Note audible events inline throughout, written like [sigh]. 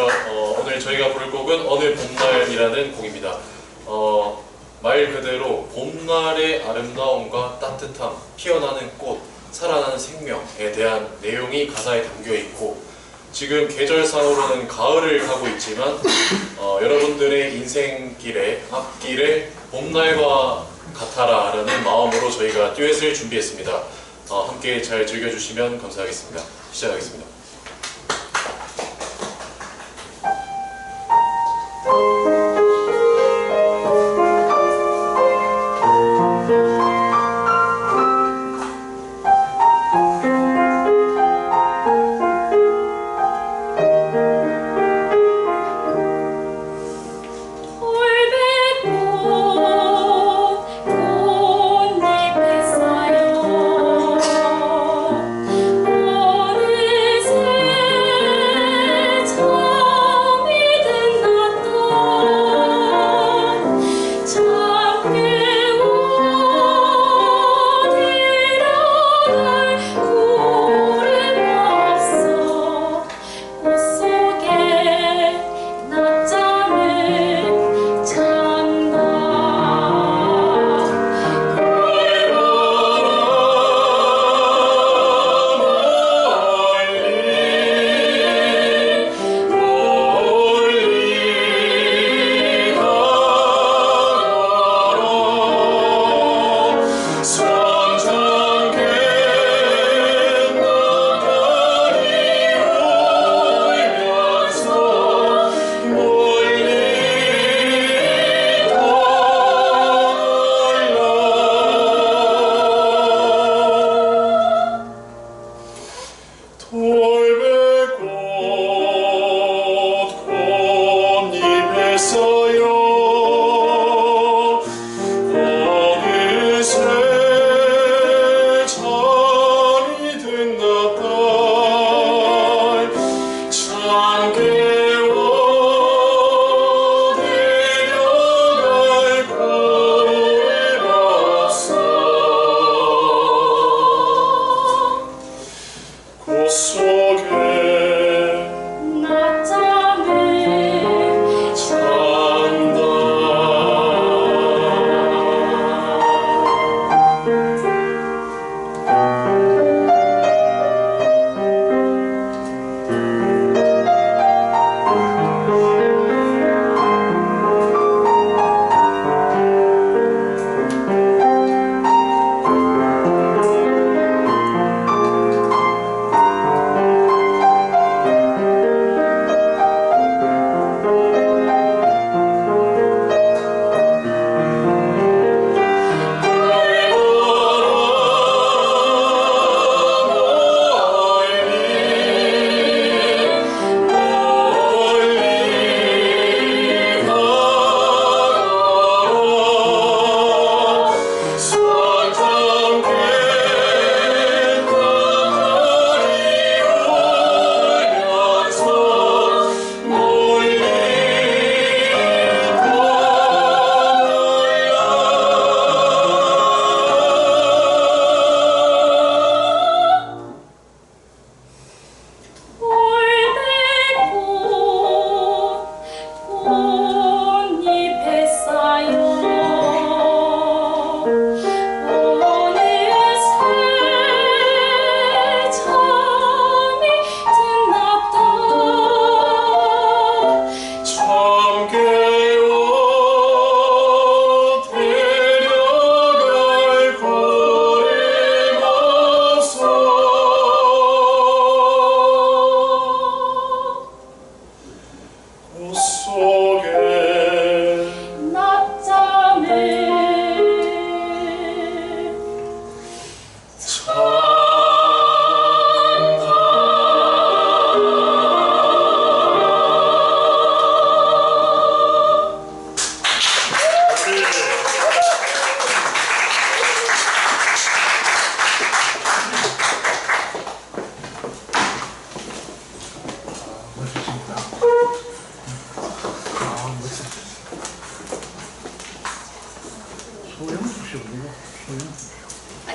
안녕하십니까. 어, 오늘 저희가 부를 곡은 어느 봄날이라는 곡입니다. 어, 말 그대로 봄날의 아름다움과 따뜻함, 피어나는 꽃, 살아나는 생명에 대한 내용이 가사에 담겨 있고 지금 계절상으로는 가을을 하고 있지만 어, 여러분들의 인생길에 앞길에 봄날과 같아라라는 마음으로 저희가 듀엣을 준비했습니다. 어, 함께 잘 즐겨주시면 감사하겠습니다. 시작하겠습니다.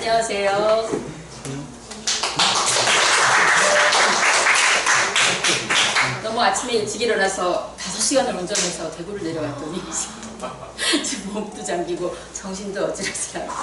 안녕하세요. 너무 아침에 일찍 일어나서 5시간을 운전해서 대구를 내려왔더니 [laughs] 지금 몸도 잠기고 정신도 어지럽지않고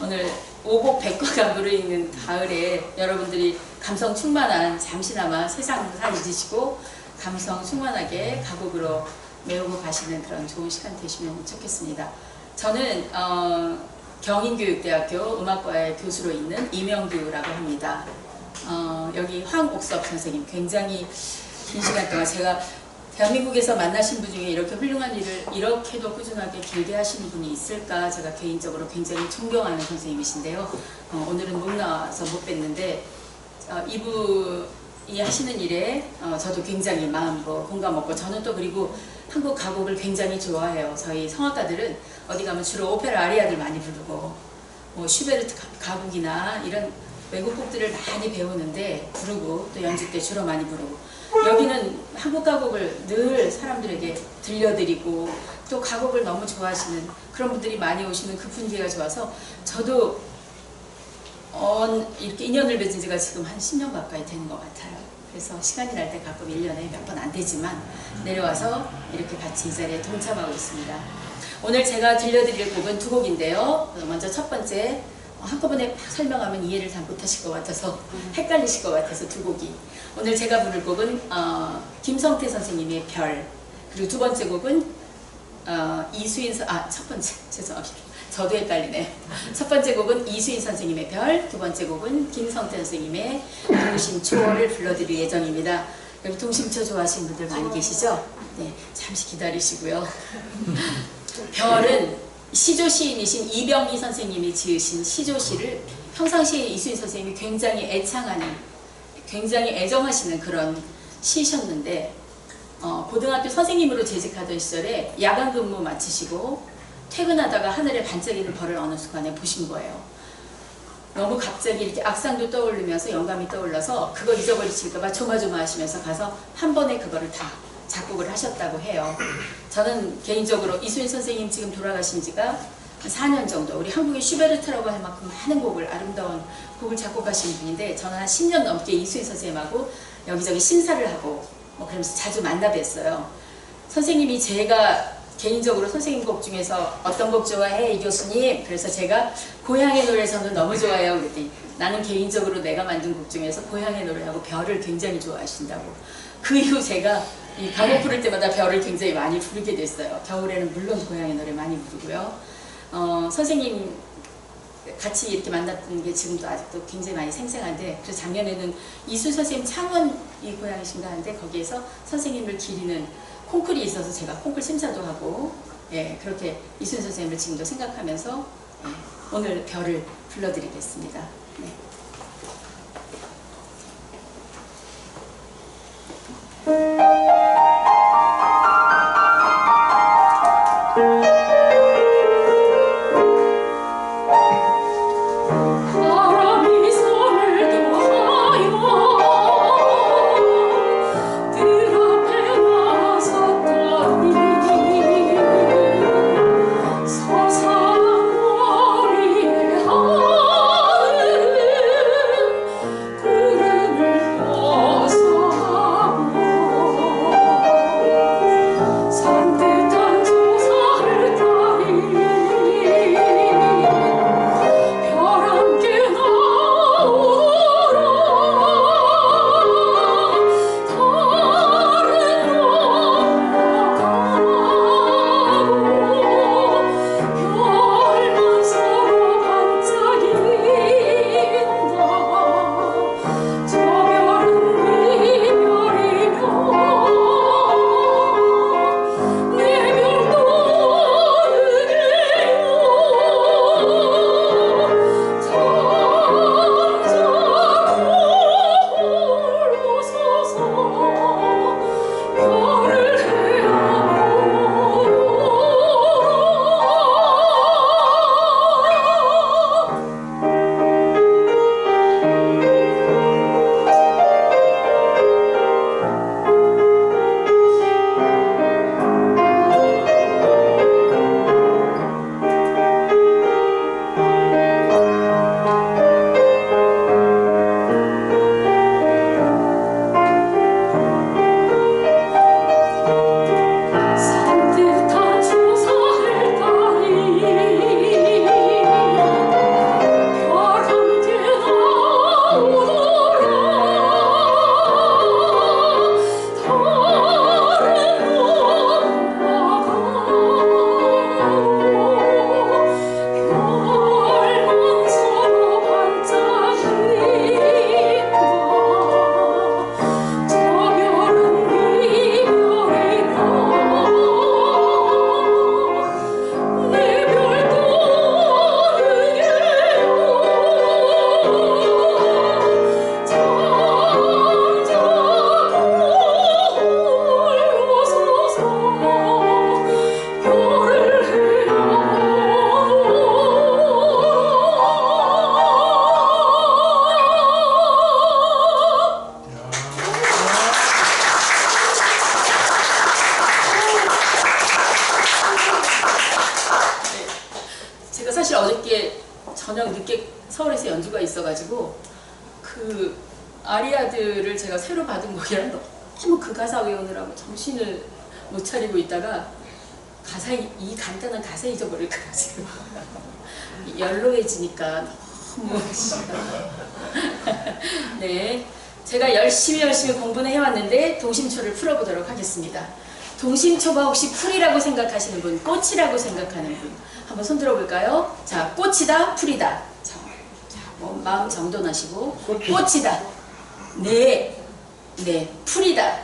오늘 오곡 백과가 무르익는 가을에 여러분들이 감성 충만한 잠시나마 세상을 잊으시고 감성 충만하게 가곡으로 메우고 가시는 그런 좋은 시간 되시면 좋겠습니다. 저는 어, 경인교육대학교 음악과의 교수로 있는 이명규라고 합니다. 어, 여기 황옥섭 선생님 굉장히 긴 시간 동안 제가 대한민국에서 만나신 분 중에 이렇게 훌륭한 일을 이렇게도 꾸준하게 길게 하시는 분이 있을까 제가 개인적으로 굉장히 존경하는 선생님이신데요. 어, 오늘은 못 나와서 못 뵀는데 어, 이분이 하시는 일에 어, 저도 굉장히 마음으로 공감 없고 저는 또 그리고 한국 가곡을 굉장히 좋아해요. 저희 성악가들은 어디 가면 주로 오페라 아리아들 많이 부르고 뭐 슈베르트 가- 가곡이나 이런 외국 곡들을 많이 배우는데 부르고 또 연주 때 주로 많이 부르고 여기는 한국 가곡을 늘 사람들에게 들려드리고 또 가곡을 너무 좋아하시는 그런 분들이 많이 오시는 그 분위기가 좋아서 저도 언, 이렇게 인연을 맺은 지가 지금 한 10년 가까이 되는 것 같아요. 그래서 시간이 날 때 가끔 1년에 몇 번 안 되지만 내려와서 이렇게 같이 이 자리에 동참하고 있습니다. 오늘 제가 들려드릴 곡은 두 곡인데요. 먼저 첫 번째 어, 한꺼번에 막 설명하면 이해를 잘 못하실 것 같아서 [laughs] 헷갈리실 것 같아서 두 곡이 오늘 제가 부를 곡은 어, 김성태 선생님의 별 그리고 두 번째 곡은 어, 이수인 선, 아, 첫 번째, [laughs] 죄송합니다. 저도 헷갈리네. 첫 번째 곡은 이수인 선생님의 별, 두 번째 곡은 김성태 선생님의 동심초를 불러드릴 예정입니다. 여기 동심초 좋아하시는 분들 많이 계시죠? 네, 잠시 기다리시고요. 별은 시조 시인이신 이병희 선생님이 지으신 시조시를 평상시에 이수인 선생님이 굉장히 애창하는, 굉장히 애정하시는 그런 시셨는데 어, 고등학교 선생님으로 재직하던 시절에 야간 근무 마치시고 퇴근하다가 하늘에 반짝이는 별을 어느 순간에 보신 거예요. 너무 갑자기 이렇게 악상도 떠오르면서 영감이 떠올라서 그거 잊어버리실까봐 조마조마하시면서 가서 한 번에 그거를 다 작곡을 하셨다고 해요. 저는 개인적으로 이수인 선생님 지금 돌아가신 지가 한 4년 정도 우리 한국의 슈베르트라고 할 만큼 많은 곡을 아름다운 곡을 작곡하신 분인데 저는 한 10년 넘게 이수인 선생님하고 여기저기 심사를 하고 뭐 그러면서 자주 만나 뵀어요. 선생님이 제가 개인적으로 선생님 곡 중에서 어떤 곡 좋아해? 이 교수님. 그래서 제가 고향의 노래 저는 너무 좋아해요. 그랬더니 나는 개인적으로 내가 만든 곡 중에서 고향의 노래하고 별을 굉장히 좋아하신다고. 그 이후 제가 이 가곡 부를 때마다 별을 굉장히 많이 부르게 됐어요. 겨울에는 물론 고향의 노래 많이 부르고요. 어, 선생님 같이 이렇게 만났던 게 지금도 아직도 굉장히 많이 생생한데 그래서 작년에는 이수 선생님 창원 이 고향이신가 하는데 거기에서 선생님을 기리는 콩쿨이 있어서 제가 콩쿨 심사도 하고 예 그렇게 이순 선생님을 지금도 생각하면서 예, 오늘 별을 불러드리겠습니다. 네. 바람 있어가지고 그 아리아드를 제가 새로 받은 곡이라 너무 그 가사 외우느라고 정신을 못 차리고 있다가 가사 이, 이 간단한 가사 잊어버릴까 봐 지금 [laughs] 연로해지니까 너무 [laughs] 네 제가 열심히 열심히 공부는 해왔는데 동심초를 풀어보도록 하겠습니다. 동심초가 혹시 풀이라고 생각하시는 분, 꽃이라고 생각하는 분 한번 손 들어볼까요? 자, 꽃이다, 풀이다. 뭐 마음 정돈하시고 꽃이다. 네, 네, 풀이다.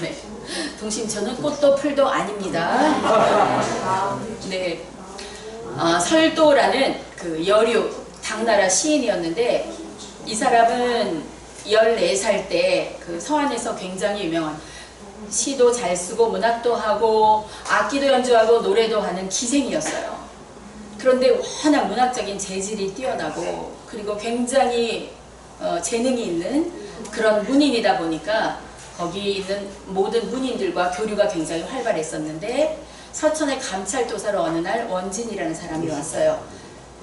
네, 동심초는 꽃도 풀도 아닙니다. [laughs] 네, 아, 설도라는 그 여류 당나라 시인이었는데 이 사람은 14살 때 그 서안에서 굉장히 유명한 시도 잘 쓰고 문학도 하고 악기도 연주하고 노래도 하는 기생이었어요. 그런데 워낙 문학적인 재질이 뛰어나고 그리고 굉장히 어, 재능이 있는 그런 문인이다 보니까 거기 있는 모든 문인들과 교류가 굉장히 활발했었는데 서천의 감찰도사로 어느 날 원진이라는 사람이 왔어요.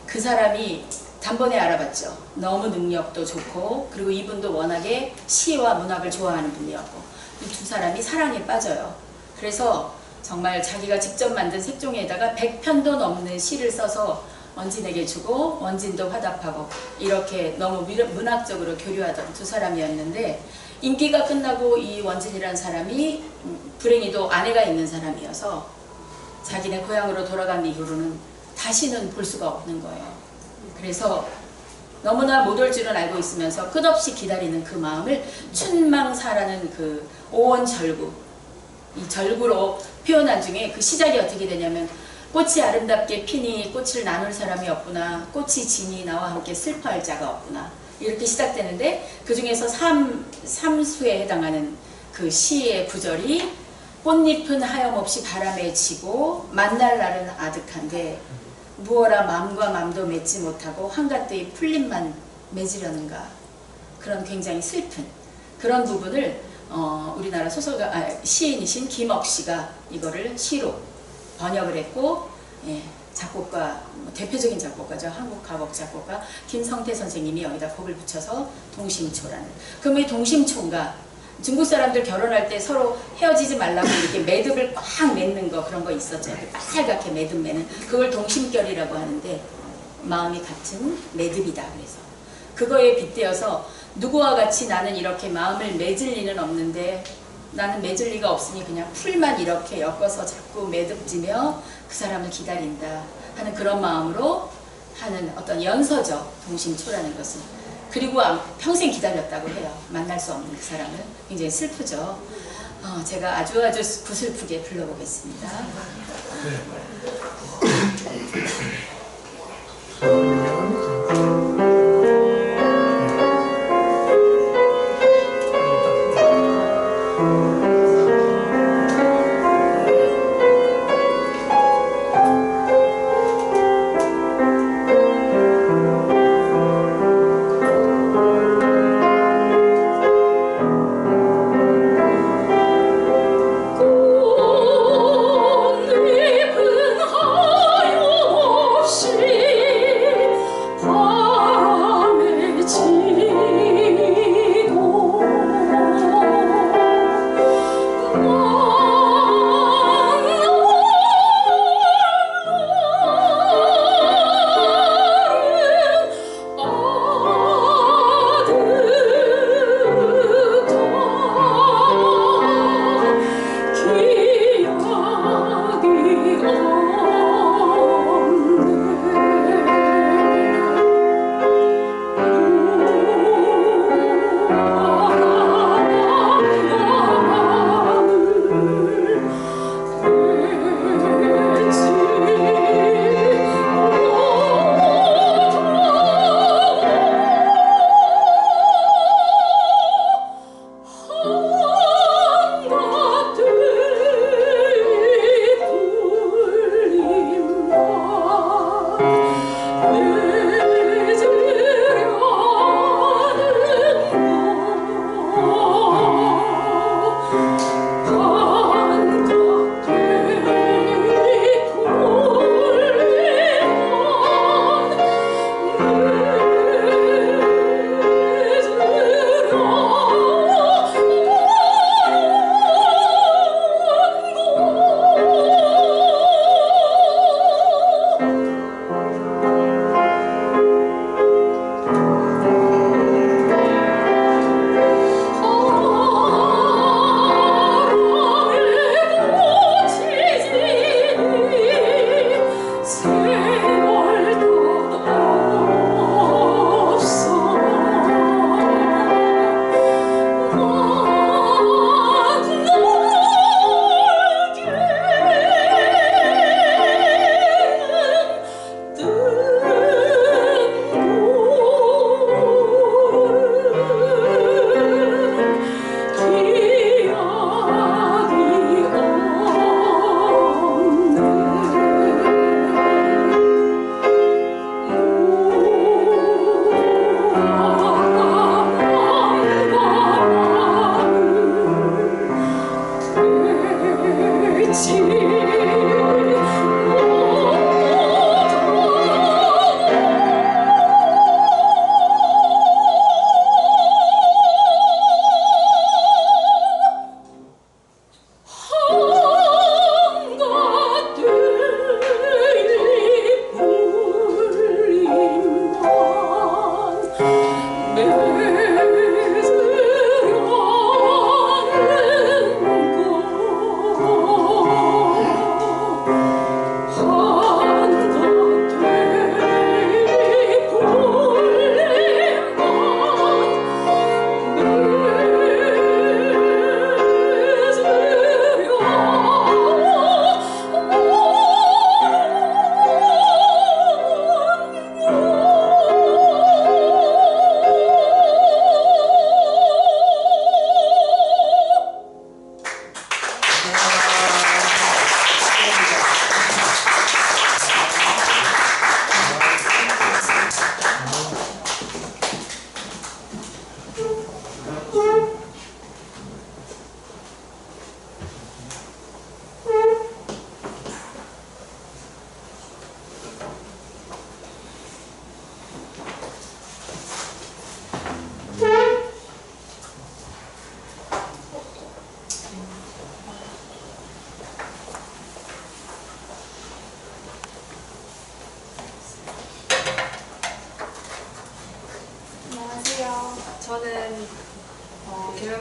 그 사람이 단번에 알아봤죠. 너무 능력도 좋고 그리고 이분도 워낙에 시와 문학을 좋아하는 분이었고 이 두 사람이 사랑에 빠져요. 그래서 정말 자기가 직접 만든 색종이에다가 100편도 넘는 시를 써서 원진에게 주고 원진도 화답하고 이렇게 너무 미- 문학적으로 교류하던 두 사람이었는데 임기가 끝나고 이 원진이라는 사람이 음, 불행히도 아내가 있는 사람이어서 자기네 고향으로 돌아간 이후로는 다시는 볼 수가 없는 거예요. 그래서 너무나 못 올 줄은 알고 있으면서 끝없이 기다리는 그 마음을 춘망사라는 그 오원절구 이 절구로 표현한 중에 그 시작이 어떻게 되냐면 꽃이 아름답게 피니 꽃을 나눌 사람이 없구나. 꽃이 지니 나와 함께 슬퍼할 자가 없구나. 이렇게 시작되는데 그 중에서 삼, 삼수에 해당하는 그 시의 구절이 꽃잎은 하염없이 바람에 지고 만날 날은 아득한데 무어라 맘과 맘도 맺지 못하고 한가득의 풀잎만 맺으려는가. 그런 굉장히 슬픈 그런 부분을 어, 우리나라 소설가 아, 시인이신 김억 씨가 이거를 시로 번역을 했고 예, 작곡가 뭐 대표적인 작곡가죠. 한국 가곡 작곡가 김성태 선생님이 여기다 곡을 붙여서 동심초라는. 그럼 이 동심초인가? 중국 사람들 결혼할 때 서로 헤어지지 말라고 이렇게 매듭을 꽉 맺는 거 그런 거 있었죠. 빨갛게 매듭 매는. 그걸 동심결이라고 하는데 마음이 같은 매듭이다 그래서. 그거에 빗대어서 누구와 같이 나는 이렇게 마음을 맺을 리는 없는데 나는 맺을 리가 없으니 그냥 풀만 이렇게 엮어서 자꾸 매듭지며 그 사람을 기다린다 하는 그런 마음으로 하는 어떤 연서죠 동심초라는 것은 그리고 아- 평생 기다렸다고 해요. 만날 수 없는 그 사람을 굉장히 슬프죠. 어, 제가 아주 아주 구슬프게 불러보겠습니다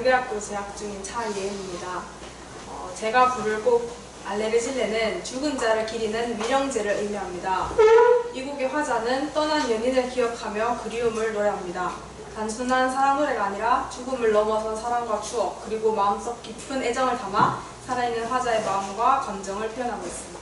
어, 계명대학교 재학 중인 차예은입니다. 어, 제가 부를 곡 알레르질레는 죽은 자를 기리는 위령제를 의미합니다. 이 곡의 화자는 떠난 연인을 기억하며 그리움을 노래합니다. 단순한 사랑 노래가 아니라 죽음을 넘어선 사랑과 추억 그리고 마음속 깊은 애정을 담아 살아있는 화자의 마음과 감정을 표현하고 있습니다.